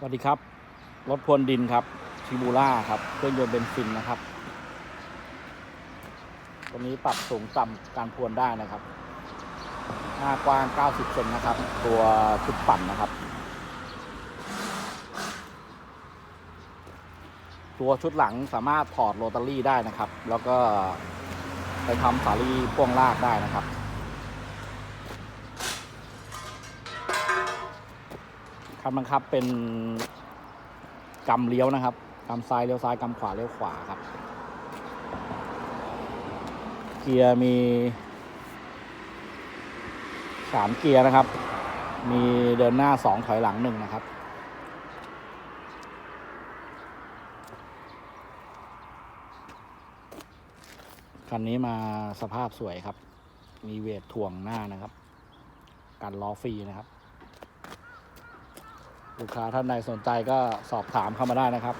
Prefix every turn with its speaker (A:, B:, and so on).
A: สวัสดีครับ รถพรวนดินครับชิบูล่าครับ เครื่องยนต์เบนซินนะครับ ตัวนี้ปรับสูงต่ำการพรวนได้นะครับ หน้ากว้าง 90 เซนนะครับ ตัวชุดปั่นนะครับ ตัวชุดหลังสามารถถอดโรตารี่ได้นะครับ แล้วก็ไปทำสาลีพ่วงลากได้นะครับ คันบังคับเป็นกำเลี้ยวนะครับกำซ้ายเลี้ยวซ้ายกำขวาเลี้ยวขวาครับเกียร์มีสามเกียร์นะครับ มีเดินหน้าสองถอยหลังหนึ่งนะครับ คันนี้มาสภาพสวยครับ มีเวทถ่วงหน้านะครับ กันล้อฟรีนะครับ ลูกค้าท่านใดสนใจก็สอบถามเข้ามาได้นะครับ